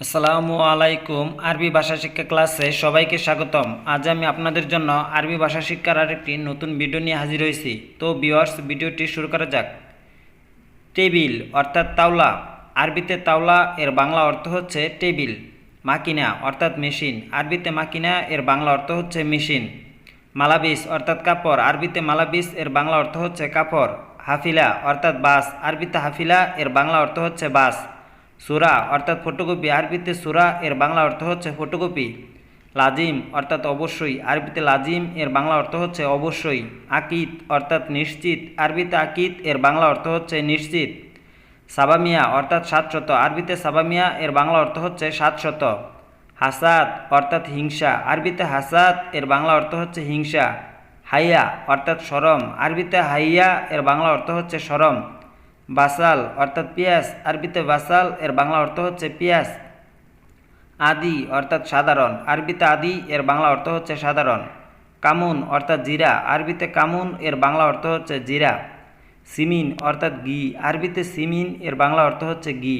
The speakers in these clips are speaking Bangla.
আসসালামু আলাইকুম আরবি ভাষা শিক্ষা ক্লাসে সবাইকে স্বাগতম। আজ আমি আপনাদের জন্য আরবি ভাষা শিক্ষার আরেকটি নতুন ভিডিও নিয়ে হাজির হয়েছি। তো বিওয়ার্স ভিডিওটি শুরু করা যাক। টেবিল, অর্থাৎ তাওলা। আরবিতে তাওলা এর বাংলা অর্থ হচ্ছে টেবিল, মাকিনা, অর্থাৎ মেশিন। আরবিতে মাকিনা এর বাংলা অর্থ হচ্ছে মেশিন। মালাবিস, অর্থাৎ কাপড়। আরবিতে মালাবিস এর বাংলা অর্থ হচ্ছে কাপড়। হাফিলা, অর্থাৎ বাস। আরবিতে হাফিলা এর বাংলা অর্থ হচ্ছে বাস। সুরা, অর্থাৎ ফটোকপি আরবিতে সুরা, এর বাংলা অর্থ হচ্ছে ফটোকপি লাজিম, অর্থাৎ অবশ্যই, আরবিতে লাজিম, এর বাংলা অর্থ হচ্ছে অবশ্যই আকিত অর্থাৎ নিশ্চিত, আরবিতে আকিত এর বাংলা অর্থ হচ্ছে নিশ্চিত, সাবামিয়া, অর্থাৎ সাতশত, আরবিতে সাবামিয়া, এর বাংলা অর্থ হচ্ছে সাতশত, হাসাদ, অর্থাৎ হিংসা, আরবিতে হাসাদ, এর বাংলা অর্থ হচ্ছে হিংসা, হাইয়া, অর্থাৎ সরম, আরবিতে হাইয়া, এর বাংলা অর্থ হচ্ছে সরম বাসাল অর্থাৎ পিয়াস আরবিতে বাসাল, এর বাংলা অর্থ হচ্ছে পিয়াস আদি অর্থাৎ সাধারণ, আরবিতে আদি, এর বাংলা অর্থ হচ্ছে সাধারণ। কামুন অর্থাৎ জিরা, আরবিতে কামুন, এর বাংলা অর্থ হচ্ছে জিরা। সিমিন অর্থাৎ ঘি, আরবিতে সিমিন, এর বাংলা অর্থ হচ্ছে ঘি।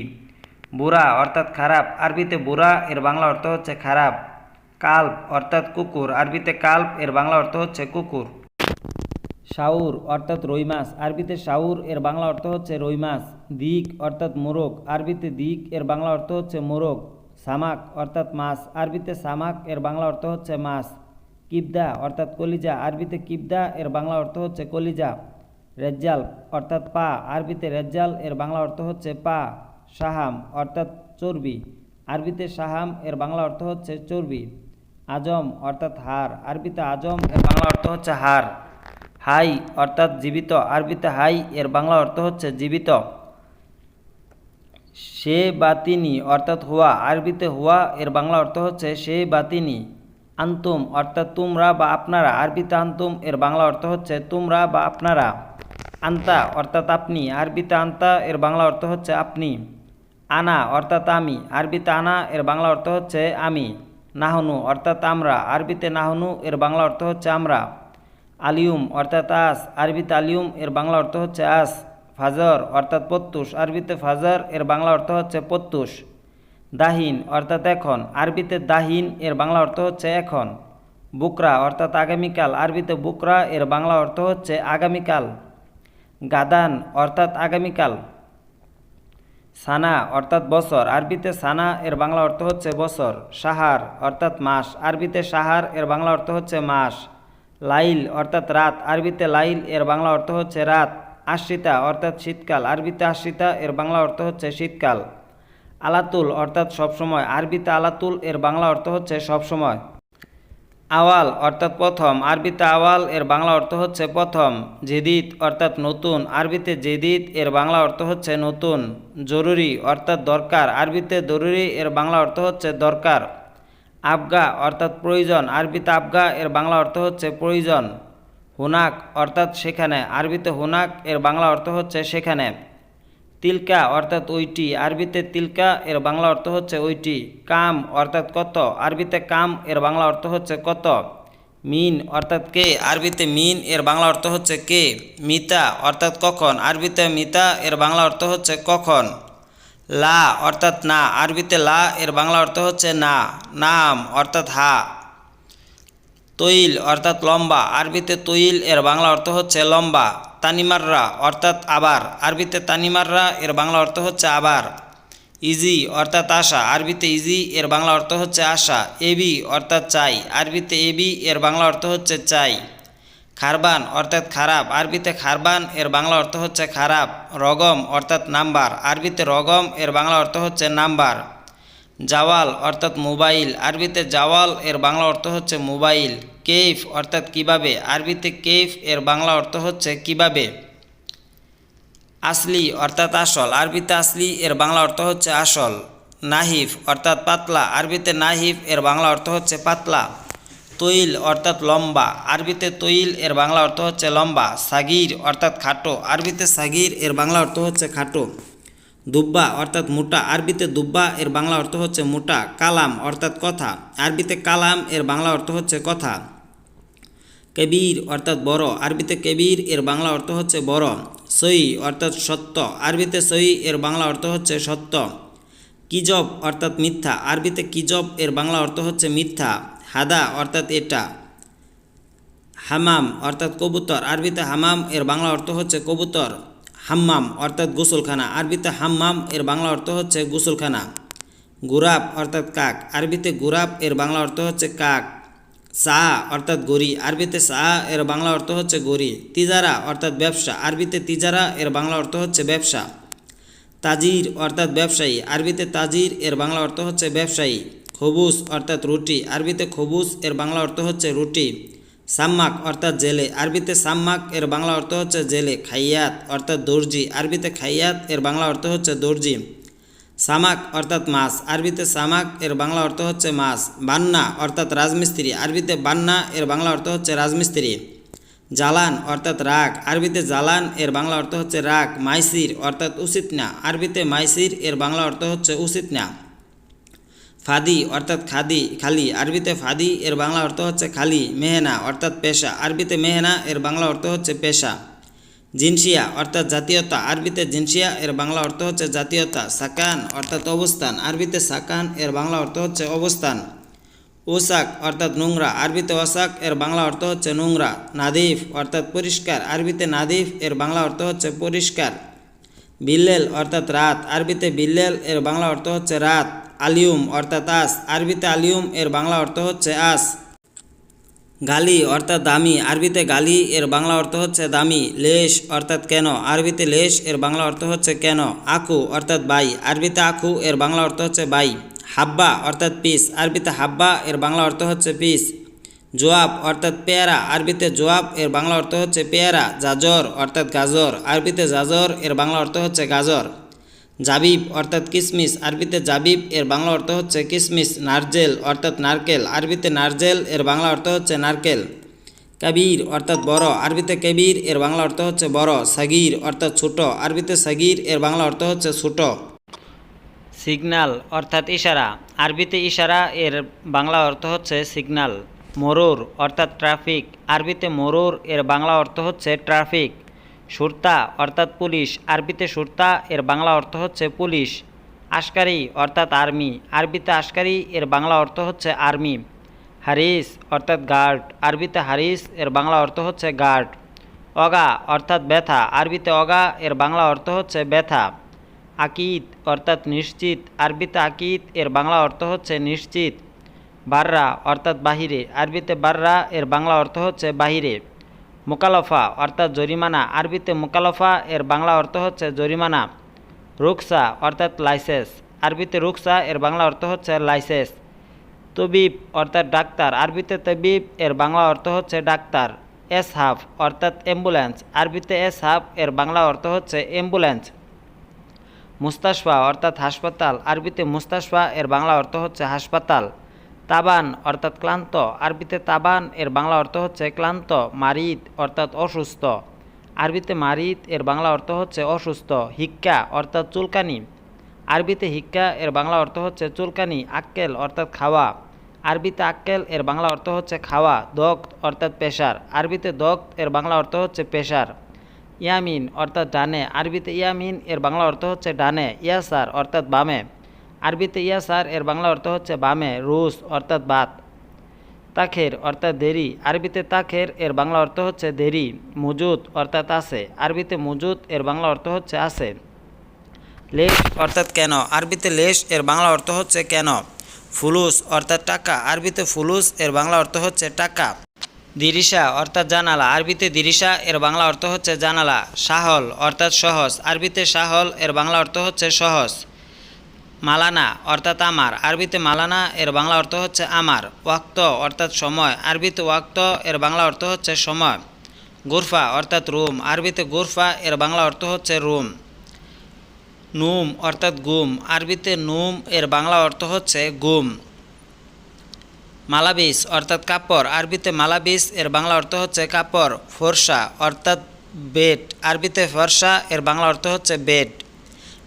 বুড়া অর্থাৎ খারাপ, আরবিতে বুড়া এর বাংলা অর্থ হচ্ছে খারাপ। কাল্প অর্থাৎ কুকুর, আরবিতে কাল্প, এর বাংলা অর্থ হচ্ছে কুকুর। শাউর অর্থাৎ রুই মাছ। আরবিতে শাউর এর বাংলা অর্থ হচ্ছে রুই মাছ। দিক অর্থাৎ মোরগ। আরবিতে দিক এর বাংলা অর্থ হচ্ছে মোরগ। সামাক অর্থাৎ মাছ। আরবিতে সামাক এর বাংলা অর্থ হচ্ছে মাছ। কিবদা অর্থাৎ কলিজা। আরবিতে কিবদা এর বাংলা অর্থ হচ্ছে কলিজা। রেজ্জাল অর্থাৎ পা। আরবিতে রেজ্জাল এর বাংলা অর্থ হচ্ছে পা। সাহাম অর্থাৎ চর্বি। আরবিতে সাহাম এর বাংলা অর্থ হচ্ছে চর্বি। আজম অর্থাৎ হার আরবিতে আজম এর বাংলা অর্থ হচ্ছে হার হাই অর্থাৎ জীবিত, আরবিতে হাই, এর বাংলা অর্থ হচ্ছে জীবিত। সে বা তিনি অর্থাৎ হুয়া, আরবিতে হুয়া, এর বাংলা অর্থ হচ্ছে সে বা তিনি। আন্তুম অর্থাৎ তোমরা বা আপনারা, আরবিতে আন্তুম, এর বাংলা অর্থ হচ্ছে তোমরা বা আপনারা। আন্তা অর্থাৎ আপনি, আরবিতে আন্তা, এর বাংলা অর্থ হচ্ছে আপনি। আনা অর্থাৎ আমি, আরবিতে আনা, এর বাংলা অর্থ হচ্ছে আমি। নাহনু অর্থাৎ আমরা, আরবিতে নাহনু, এর বাংলা অর্থ হচ্ছে আমরা। আলিউম, অর্থাৎ আস। আরবিতে আলিউম, এর বাংলা অর্থ হচ্ছে আস। ফাজর, অর্থাৎ প্রত্যুষ আরবিতে ফাজর, এর বাংলা অর্থ হচ্ছে প্রত্যুষ দাহিন, অর্থাৎ এখন। আরবিতে দাহিন, এর বাংলা অর্থ হচ্ছে এখন। বুকরা, অর্থাৎ আগামীকাল। আরবিতে বুকরা, এর বাংলা অর্থ হচ্ছে আগামীকাল। গাদান, অর্থাৎ আগামীকাল। সানা, অর্থাৎ বছর। আরবিতে সানা, এর বাংলা অর্থ হচ্ছে বছর। সাহার, অর্থাৎ মাস। আরবিতে সাহার, এর বাংলা অর্থ হচ্ছে মাস। লাইল অর্থাৎ রাত। আরবিতে লাইল, এর বাংলা অর্থ হচ্ছে রাত। আশ্রিতা অর্থাৎ শীতকাল। আরবিতে আশ্রিতা, এর বাংলা অর্থ হচ্ছে শীতকাল। আলাতুল অর্থাৎ সবসময়। আরবিতে আলাতুল, এর বাংলা অর্থ হচ্ছে সবসময়। আওয়াল অর্থাৎ প্রথম। আরবিতে আওয়াল, এর বাংলা অর্থ হচ্ছে প্রথম। জেদিদ অর্থাৎ নতুন। আরবিতে জেদিদ, এর বাংলা অর্থ হচ্ছে নতুন। জরুরি অর্থাৎ দরকার। আরবিতে জরুরি, এর বাংলা অর্থ হচ্ছে দরকার। আবগা অর্থাৎ প্রয়োজন। আরবিতে আবগা এর বাংলা অর্থ হচ্ছে প্রয়োজন। হুনাক অর্থাৎ সেখানে। আরবিতে হুনাক এর বাংলা অর্থ হচ্ছে সেখানে। তিলকা অর্থাৎ ওইটি। আরবিতে তিলকা এর বাংলা অর্থ হচ্ছে ওইটি। কাম অর্থাৎ কত। আরবিতে কাম এর বাংলা অর্থ হচ্ছে কত। মিন অর্থাৎ কে। আরবিতে মিন এর বাংলা অর্থ হচ্ছে কে। মিতা অর্থাৎ কখন। আরবিতে মিতা এর বাংলা অর্থ হচ্ছে কখন। লা অর্থাৎ না। আরবিতে লা, এর বাংলা অর্থ হচ্ছে না। নাম অর্থাৎ হা। তৈল অর্থাৎ লম্বা। আরবিতে তৈল, এর বাংলা অর্থ হচ্ছে লম্বা। তানিমাররা অর্থাৎ আবার। আরবিতে তানিমাররা, এর বাংলা অর্থ হচ্ছে আবার। ইজি অর্থাৎ আশা। আরবিতে ইজি, এর বাংলা অর্থ হচ্ছে আশা। এবি অর্থাৎ চাই। আরবিতে এবি এর বাংলা অর্থ হচ্ছে চাই। খারবান অর্থাৎ খারাপ। আরবিতে খারবান, এর বাংলা অর্থ হচ্ছে খারাপ। রগম অর্থাৎ নাম্বার। আরবিতে রগম, এর বাংলা অর্থ হচ্ছে নাম্বার। জাওয়াল অর্থাৎ মোবাইল। আরবিতে জাওয়াল, এর বাংলা অর্থ হচ্ছে মোবাইল। কেফ অর্থাৎ কীভাবে? আরবিতে কেফ এর বাংলা অর্থ হচ্ছে কীভাবে? আসলি অর্থাৎ আসল। আরবিতে আসলি, এর বাংলা অর্থ হচ্ছে আসল। নাহিফ অর্থাৎ পাতলা। আরবিতে নাহিফ, এর বাংলা অর্থ হচ্ছে পাতলা। তৈল অর্থাৎ লম্বা। আরবিতে তৈল এর বাংলা অর্থ হচ্ছে লম্বা। সাগির অর্থাৎ খাটো। আরবিতে সাগির এর বাংলা অর্থ হচ্ছে খাটো। দুব্বা অর্থাৎ মোটা। আরবিতে দুব্বা এর বাংলা অর্থ হচ্ছে মোটা। কালাম অর্থাৎ কথা। আরবিতে কালাম এর বাংলা অর্থ হচ্ছে কথা। কেবির অর্থাৎ বড়। আরবিতে কেবির এর বাংলা অর্থ হচ্ছে বড়। সই অর্থাৎ সত্য। আরবিতে সই এর বাংলা অর্থ হচ্ছে সত্য। কিজব অর্থাৎ মিথ্যা। আরবিতে কিজব এর বাংলা অর্থ হচ্ছে মিথ্যা। হাদা অর্থাৎ এটা। হামাম অর্থাৎ কবুতর। আরবিতে হামাম, এর বাংলা অর্থ হচ্ছে কবুতর। হাম্মাম অর্থাৎ গোসলখানা। আরবিতে হাম্মাম, এর বাংলা অর্থ হচ্ছে গোসলখানা। গুরাব অর্থাৎ কাক। আরবিতে গুরাব, এর বাংলা অর্থ হচ্ছে কাক। সা অর্থাৎ গড়ি আরবিতে সা এর বাংলা অর্থ হচ্ছে গড়ি তিজারা অর্থাৎ ব্যবসা। আরবিতে তিজারা, এর বাংলা অর্থ হচ্ছে ব্যবসা। তাজির অর্থাৎ ব্যবসায়ী। আরবিতে তাজির, এর বাংলা অর্থ হচ্ছে ব্যবসায়ী। খবুস অর্থাৎ রুটি। আরবিতে খবুস, এর বাংলা অর্থ হচ্ছে রুটি। সাম্মাক অর্থাৎ জেলে। আরবিতে সাম্মাক, এর বাংলা অর্থ হচ্ছে জেলে, খাইয়াত অর্থাৎ দর্জি। আরবিতে খাইয়াত, এর বাংলা অর্থ হচ্ছে দর্জি। সামাক অর্থাৎ মাছ। আরবিতে সামাক, এর বাংলা অর্থ হচ্ছে মাছ। বান্না অর্থাৎ রাজমিস্ত্রি। আরবিতে বান্না, এর বাংলা অর্থ হচ্ছে রাজমিস্ত্রি। জালান অর্থাৎ রাগ। আরবিতে জালান এর বাংলা অর্থ হচ্ছে রাগ। মাইসির অর্থাৎ উচিত না আরবিতে মাইসির, এর বাংলা অর্থ হচ্ছে উচিত না ফাদি অর্থাৎ খাদি, খালি। আরবিতে ফাদি, এর বাংলা অর্থ হচ্ছে খালি, মেহেনা, অর্থাৎ পেশা। আরবিতে মেহেনা, এর বাংলা অর্থ হচ্ছে পেশা। জিনসিয়া অর্থাৎ জাতীয়তা। আরবিতে জিনসিয়া এর বাংলা অর্থ হচ্ছে জাতীয়তা। সাকান, অর্থাৎ অবস্থান। আরবিতে সাকান, এর বাংলা অর্থ হচ্ছে অবস্থান। ওসাক, অর্থাৎ নোংরা। আরবিতে ওসাক, এর বাংলা অর্থ হচ্ছে নোংরা। নাদিফ, অর্থাৎ পরিষ্কার। আরবিতে নাদিফ, এর বাংলা অর্থ হচ্ছে পরিষ্কার। বিল্লেল, অর্থাৎ রাত। আরবিতে বিল্লেল, এর বাংলা অর্থ হচ্ছে রাত। আলিউম অর্থাৎ আস। আরবিতে আলিউম, এর বাংলা অর্থ হচ্ছে আস। গালি অর্থাৎ দামি। আরবিতে গালি, এর বাংলা অর্থ হচ্ছে দামি। লেশ অর্থাৎ কেন? আরবিতে লেশ, এর বাংলা অর্থ হচ্ছে কেন? আখু অর্থাৎ বাই। আরবিতে আখু এর বাংলা অর্থ হচ্ছে বাই। হাব্বা অর্থাৎ পিস। আরবিতে হাব্বা, এর বাংলা অর্থ হচ্ছে পিস। জোয়াব অর্থাৎ পেয়ারা। আরবিতে জোয়াব, এর বাংলা অর্থ হচ্ছে পেয়ারা। জাজর অর্থাৎ গাজর। আরবিতে জাজর, এর বাংলা অর্থ হচ্ছে গাজর। জাবিব অর্থাৎ কিসমিস, আরবিতে জাবিব, এর বাংলা অর্থ হচ্ছে কিসমিস, নারজেল, অর্থাৎ নারকেল, আরবিতে নারজেল, এর বাংলা অর্থ হচ্ছে নারকেল। কাবির অর্থাৎ বড়, আরবিতে কবির, এর বাংলা অর্থ হচ্ছে বড়, সাগির অর্থাৎ ছোট, আরবিতে সাগির, এর বাংলা অর্থ হচ্ছে ছোট। সিগনাল অর্থাৎ ইশারা, আরবিতে ইশারা, এর বাংলা অর্থ হচ্ছে সিগনাল। মোরর অর্থাৎ ট্রাফিক, আরবিতে মোরর, এর বাংলা অর্থ হচ্ছে ট্রাফিক। সুরতা অর্থাৎ পুলিশ, আরবিতে সুরতা, এর বাংলা অর্থ হচ্ছে পুলিশ। আশকারি অর্থাৎ আর্মি, আরবিতে আশকারি, এর বাংলা অর্থ হচ্ছে আর্মি। হারিস অর্থাৎ গার্ড, আরবিতে হারিস, এর বাংলা অর্থ হচ্ছে গার্ড। অগা অর্থাৎ ব্যথা, আরবিতে অগা, এর বাংলা অর্থ হচ্ছে ব্যথা। আকিদ অর্থাৎ নিশ্চিত, আরবিতে আকিদ এর বাংলা অর্থ হচ্ছে নিশ্চিত। বাররা অর্থাৎ বাহিরে, আরবিতে বাররা, এর বাংলা অর্থ হচ্ছে বাহিরে। মোকালফা অর্থাৎ জরিমানা। আরবিতে মোকালফা এর বাংলা অর্থ হচ্ছে জরিমানা। রুকসা অর্থাৎ লাইসেন্স। আরবিতে রুকসা এর বাংলা অর্থ হচ্ছে লাইসেন্স। তবিব, অর্থাৎ ডাক্তার। আরবিতে তবিব, এর বাংলা অর্থ হচ্ছে ডাক্তার। এস হাফ অর্থাৎ অ্যাম্বুলেন্স। আরবিতে এস হাফ এর বাংলা অর্থ হচ্ছে অ্যাম্বুলেন্স। মুস্তাশফা, অর্থাৎ হাসপাতাল। আরবিতে মুস্তাশফা, এর বাংলা অর্থ হচ্ছে হাসপাতাল। তাবান অর্থাৎ ক্লান্ত। আরবিতে তাবান, এর বাংলা অর্থ হচ্ছে ক্লান্ত, মারিদ অর্থাৎ অসুস্থ। আরবিতে মারিদ, এর বাংলা অর্থ হচ্ছে অসুস্থ, হিক্কা অর্থাৎ চুলকানি। আরবিতে হিক্কা, এর বাংলা অর্থ হচ্ছে চুলকানি, আক্কেল অর্থাৎ খাওয়া। আরবিতে আক্কেল, এর বাংলা অর্থ হচ্ছে খাওয়া, দক্ত অর্থাৎ পেশার। আরবিতে দক্ত, এর বাংলা অর্থ হচ্ছে পেশার। ইয়ামিন অর্থাৎ ডানে। আরবিতে ইয়ামিন, এর বাংলা অর্থ হচ্ছে ডানে। ইয়াসার অর্থাৎ বামে। আরবিতে ইয়াসার এর বাংলা অর্থ হচ্ছে বামে, রুস, অর্থাৎ বাত। তাখের, অর্থাৎ দেরি। আরবিতে তাখের, এর বাংলা অর্থ হচ্ছে দেরি মজুদ অর্থাৎ আছে। আরবিতে মজুদ এর বাংলা অর্থ হচ্ছে আছে। লেশ, অর্থাৎ কেন? আরবিতে লেশ, এর বাংলা অর্থ হচ্ছে কেন? ফুলুস, অর্থাৎ টাকা। আরবিতে ফুলুস, এর বাংলা অর্থ হচ্ছে টাকা। দিরিশা, অর্থাৎ জানালা। আরবিতে দিরিশা, এর বাংলা অর্থ হচ্ছে জানালা। সাহল, অর্থাৎ সহজ। আরবিতে সাহল, এর বাংলা অর্থ হচ্ছে সহজ। মালানা, অর্থাৎ আমার। আরবিতে মালানা, এর বাংলা অর্থ হচ্ছে আমার। ওয়াক্ত, অর্থাৎ সময়। আরবিতে ওয়াক্ত, এর বাংলা অর্থ হচ্ছে সময়। গুরফা, অর্থাৎ রুম। আরবিতে গুরফা, এর বাংলা অর্থ হচ্ছে রুম। নুম, অর্থাৎ গুম। আরবিতে নুম, এর বাংলা অর্থ হচ্ছে গুম। মালাবিস, অর্থাৎ কাপড়। আরবিতে মালাবিস, এর বাংলা অর্থ হচ্ছে কাপড়। ফর্সা, অর্থাৎ বেড। আরবিতে ফর্সা, এর বাংলা অর্থ হচ্ছে বেড।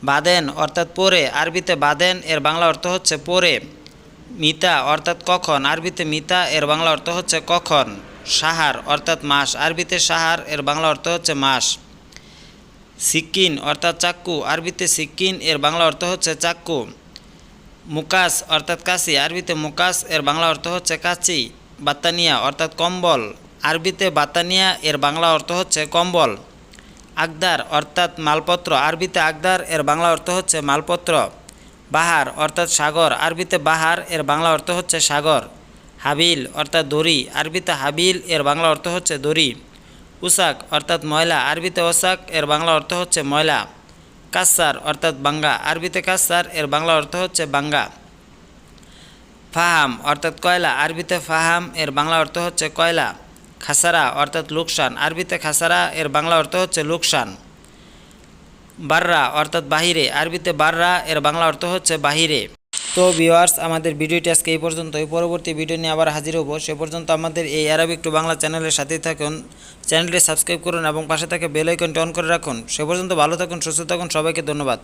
বাদেন অর্থাৎ পরে, আরবিতে বাদেন, এর বাংলা অর্থ হচ্ছে পরে। মিতা অর্থাৎ কখন? আরবিতে মিতা, এর বাংলা অর্থ হচ্ছে কখন? সাহার অর্থাৎ মাস। আরবিতে সাহার, এর বাংলা অর্থ হচ্ছে মাস। সিক্কিন অর্থাৎ চাক্কু। আরবিতে সিক্কিন, এর বাংলা অর্থ হচ্ছে চাক্কু। মুকাস অর্থাৎ কাশি। আরবিতে মুকাস, এর বাংলা অর্থ হচ্ছে কাচি বাতানিয়া অর্থাৎ কম্বল। আরবিতে বাতানিয়া, এর বাংলা অর্থ হচ্ছে কম্বল। আগদার অর্থাৎ মালপত্র। আরবিতে আগদার এর বাংলা অর্থ হচ্ছে মালপত্র। বাহার অর্থাৎ সাগর। আরবিতে বাহার, এর বাংলা অর্থ হচ্ছে সাগর। হাবিল অর্থাৎ দড়ি। আরবিতে হাবিল, এর বাংলা অর্থ হচ্ছে দড়ি। উসাক অর্থাৎ ময়লা। আরবিতে ওসাক, এর বাংলা অর্থ হচ্ছে ময়লা। কাসার অর্থাৎ বাঙ্গা। আরবিতে কাসার, এর বাংলা অর্থ হচ্ছে বাঙ্গা। ফাহাম অর্থাৎ কয়লা। আরবিতে ফাহাম, এর বাংলা অর্থ হচ্ছে কয়লা। খাসারা অর্থাৎ লোকসান। আরবিতে খাসারা, এর বাংলা অর্থ হচ্ছে লোকসান। বাররা অর্থাৎ বাহিরে। আরবিতে বাররা, এর বাংলা অর্থ হচ্ছে বাহিরে। তো ভিউয়ার্স, আমাদের ভিডিওটি আজকে এই পর্যন্ত এই পরবর্তী ভিডিও নিয়ে আবার হাজির হব। সে পর্যন্ত আমাদের এই অ্যারাবিক টু বাংলা চ্যানেলের সাথেই থাকুন। চ্যানেলটি সাবস্ক্রাইব করুন এবং পাশে থাকে বেল আইকনটি অন করে রাখুন। সে পর্যন্ত ভালো থাকুন, সুস্থ থাকুন। সবাইকে ধন্যবাদ।